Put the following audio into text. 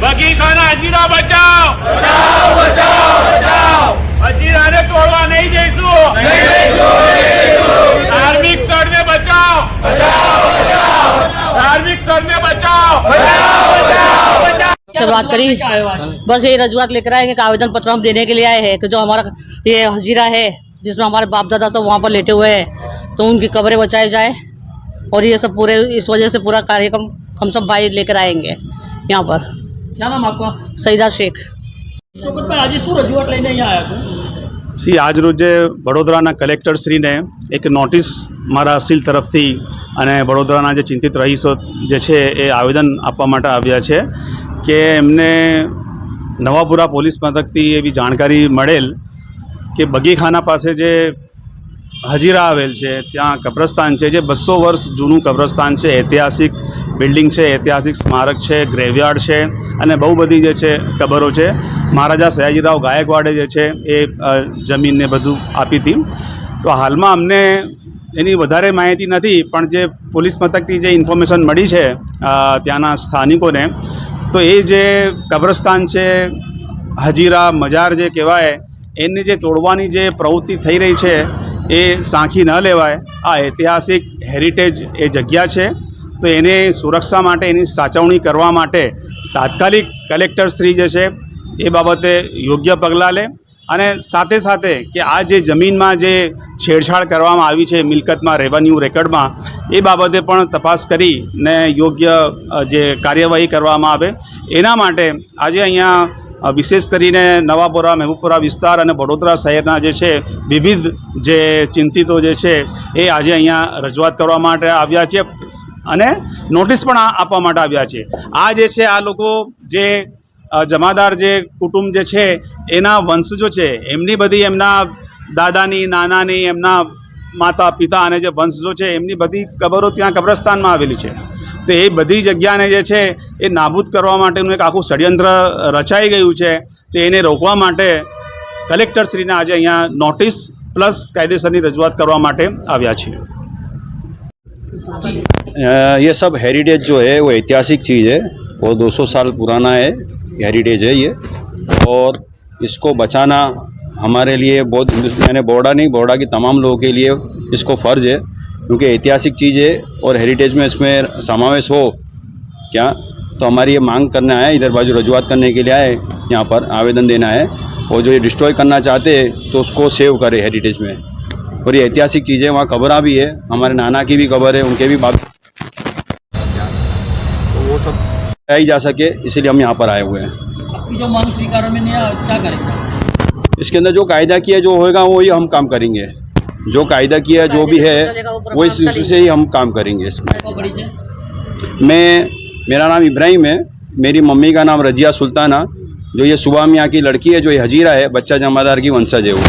બગીખાના હજીરા બચાવ બચાવ બચાવ બચાવ હજીરાને તોડવા નહીં જઈશું ધાર્મિક સ્થળને બચાવ બચાવ બચાવ ધાર્મિક સ્થળને બચાવ से बात करी बस ये रजुआत लेकर आएंगे कि आवेदन पत्र हम देने के लिए आए हैं कि जो हमारा ये हजीरा है जिसमें हमारे बाप दादा सब वहाँ पर लेटे हुए हैं तो उनकी कब्रें बचाई जाए और ये सब पूरे इस वजह से पूरा कार्यक्रम हम सब भाई लेकर आएंगे यहाँ पर क्या नाम आपका सईदा शेख શોકતભાઈ આજે શું રજૂઆત લઈને અહીંયા આવ્યા છો શ્રી આજ રોજે વડોદરાના કલેક્ટરશ્રીને એક નોટિસ મારા અસીલ તરફથી અને વડોદરાના જે ચિંતિત રહીશો જે છે એ આવેદન આપવા માટે આવ્યા છે કે એમને નવાપુરા પોલીસ મથકથી એવી જાણકારી મળેલ કે બગીખાના પાસે જે હજીરા આવેલ છે ત્યાં કબ્રસ્તાન છે જે બસો વર્ષ જૂનું કબ્રસ્તાન છે ઐતિહાસિક બિલ્ડિંગ છે, ઐતિહાસિક સ્મારક છે, ગ્રેવયાર્ડ છે અને બહુ બધી જે છે કબરો છે. મહારાજા સયાજીરાવ ગાયકવાડે જે છે એ જમીનને બધું આપી હતી. તો હાલમાં અમને એની વધારે માહિતી નથી, પણ જે પોલીસ મથકથી જે ઇન્ફોર્મેશન મળી છે ત્યાંના સ્થાનિકોને, તો એ જે કબ્રસ્તાન છે, હજીરા, મજાર જે કહેવાય, એની જે તોડવાની જે પ્રવૃત્તિ થઈ રહી છે, એ સાંખી ન લેવાય. આ ઐતિહાસિક હેરિટેજ એ જગ્યા છે. તો એને સુરક્ષા માટે, એની સાચવણી કરવા માટે તાત્કાલિક કલેક્ટર શ્રી જે છે, એ બાબતે યોગ્ય પગલાં લે અને સાથે સાથે કે આ જે જમીનમાં જે છેડછાડ કરવામાં આવી છે, મિલકતમાં રેવન્યુ રેકર્ડમાં એ બાબતે પણ તપાસ કરીને યોગ્ય જે કાર્યવાહી કરવામાં આવે. એના માટે આજે અહીંયા વિશેષ કરીને નવાપુરા મહેબુપુરા વિસ્તાર અને વડોદરા શહેરના જે છે, વિવિધ જે ચિંતિતો જે છે, એ આજે અહીંયા રજૂઆત કરવા માટે આવ્યા છે. અને નોટિસ પણ આપવા માટે આવ્યા છે. આ જે છે, આ લોકો જે જમાદાર જે કુટુંબ જે છે, એના વંશજો છે, એમની બધી એમના દાદાની, નાનાની, એમના માતા, પિતા અને જે વંશજો છે, એમની બધી કબરો ત્યાં કબ્રસ્તાનમાં આવેલી છે. તો એ બધી જગ્યાને જે છે, એ નાબૂદ કરવા માટેનું એક આખું ષડયંત્ર રચાઈ ગયું છે. તો એને રોકવા માટે કલેક્ટરશ્રીને આજે અહીંયા નોટિસ પ્લસ કાયદેસરની રજૂઆત કરવા માટે આવ્યા છીએ. ये सब हेरिटेज जो है, वो ऐतिहासिक चीज़ है। वो 200 साल पुराना है हेरिटेज है ये। और इसको बचाना हमारे लिए बहुत यानी बोर्डा नहीं बोर्डा की तमाम लोगों के लिए इसको फ़र्ज़ है। क्योंकि ऐतिहासिक चीज़ है और हेरिटेज में इसमें समावेश हो, क्या? तो हमारी ये मांग करने आए इधर बाजू रजूआत करने के लिए आए, यहाँ पर आवेदन देना है। और जो ये डिस्ट्रॉय करना चाहते हैं तो उसको सेव करे हेरिटेज में। और ये ऐतिहासिक चीज़ें है वहाँ कबरा भी है हमारे नाना की भी कबर है उनके भी बाग तो वो सब आई जा सके इसीलिए हम यहाँ पर आए हुए हैं। आपकी जो मांग स्वीकार में नहीं आया क्या करेंगे इसके अंदर जो कायदा किया जो होएगा वो ही हम काम करेंगे। जो कायदा किया जो भी है वो इस इशू से ही हम काम करेंगे इसमें। मैं मेरा नाम इब्राहिम है मेरी मम्मी का नाम रजिया सुल्ताना जो ये सुबह मियाँ की लड़की है जो ये हजीरा है बच्चा जमादार की वंशज है वो।